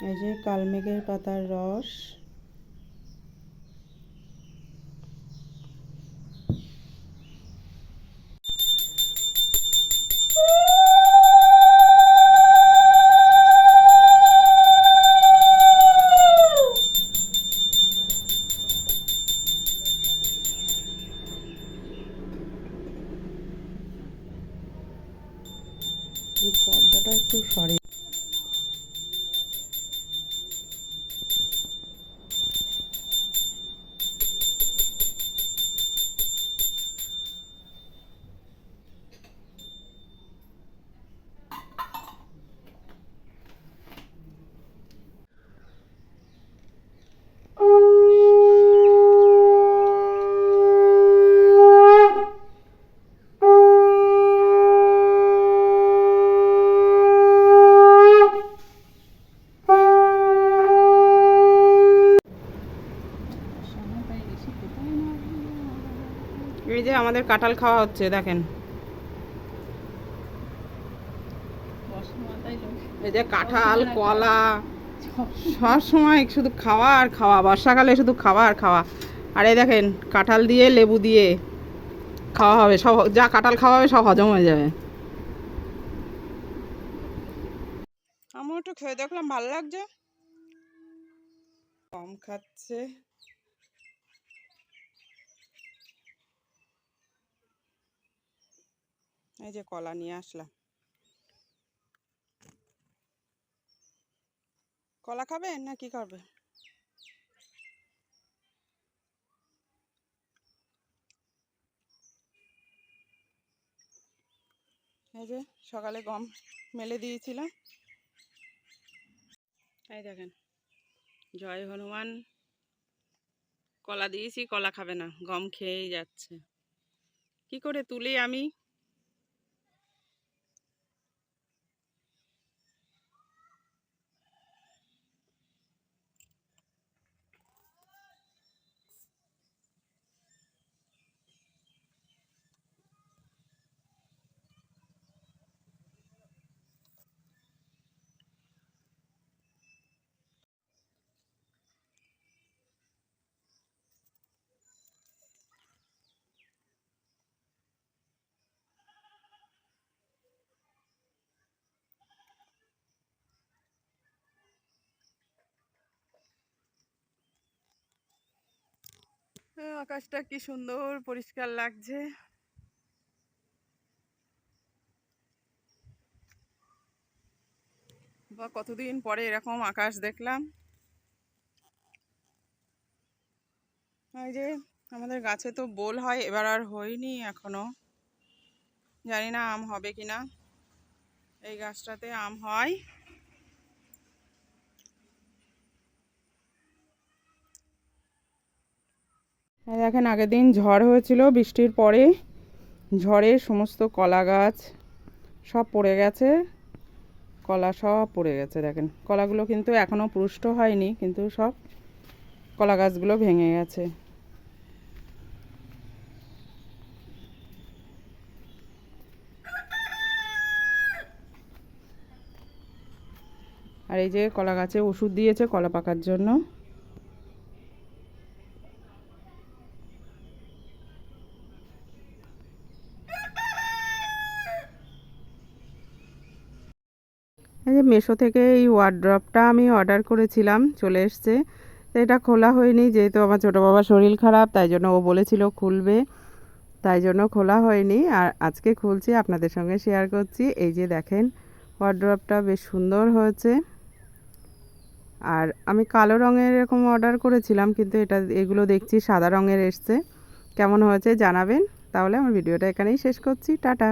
এই যে কালমেঘের পাতার রস। পর্দাটা একটু সরে এই যে আমাদের কাঁঠাল খাওয়া হচ্ছে দেখেন। এই যে কাঁঠাল কলা সব সময় শুধু খাওয়া আর খাওয়া বর্ষাকালে শুধু খাওয়া আর খাওয়া। আর এই দেখেন কাঁঠাল দিয়ে লেবু দিয়ে খাওয়া হবে সব যা কাঁঠাল খাওয়া হবে সব হজম হয়ে যাবে। আমার একটু খেয়ে দেখলাম ভালো লাগছে? কম খাচ্ছে। এই যে কলা নিয়ে আসলাম। কলা খাবেন না কি করবে এই যে সকালে গম মেলে দিয়েছিলাম। এই দেখেন, জয় হনুমান। কলা দিয়েছি, কলা খাবে না, গম খেয়েই যাচ্ছে। কি করে তুলি আমি? আকাশটা কি সুন্দর, পরিষ্কার লাগছে। বা কতদিন পরে এরকম আকাশ দেখলাম। এই যে, আমাদের গাছে তো বোল হয়, এবার আর হয়নি এখনও। জানি না আম হবে কিনা। এই গাছটাতে আম হয়। দেখেন আগের দিন ঝড় হয়েছিল বৃষ্টির পরে। ঝড়ে সমস্ত কলা গাছ সব পড়ে গেছে। কলা সব পড়ে গেছে দেখেন। কলাগুলো কিন্তু এখনও পুষ্ট হয়নি, কিন্তু সব কলা গাছগুলো ভেঙে গেছে। আর এই যে কলা গাছে ওষুধ দিয়েছে কলা পাকার জন্য। এই যে মেশো থেকে এই ওয়ার্ড্রপটা আমি অর্ডার করেছিলাম, চলে এসছে। তো এটা খোলা হয়নি, যেহেতু আমার ছোটো বাবার শরীর খারাপ, তাই জন্য ও বলেছিল খুলবে। তাই জন্য খোলা হয়নি। আর আজকে খুলছি, আপনাদের সঙ্গে শেয়ার করছি। এই যে দেখেন ওয়ার্ড্রপটা বেশ সুন্দর হয়েছে। আর আমি কালো রঙের এরকম অর্ডার করেছিলাম, কিন্তু এটা, এগুলো দেখছি সাদা রঙের এসছে। কেমন হয়েছে জানাবেন? তাহলে আমার ভিডিওটা এখানেই শেষ করছি। টাটা!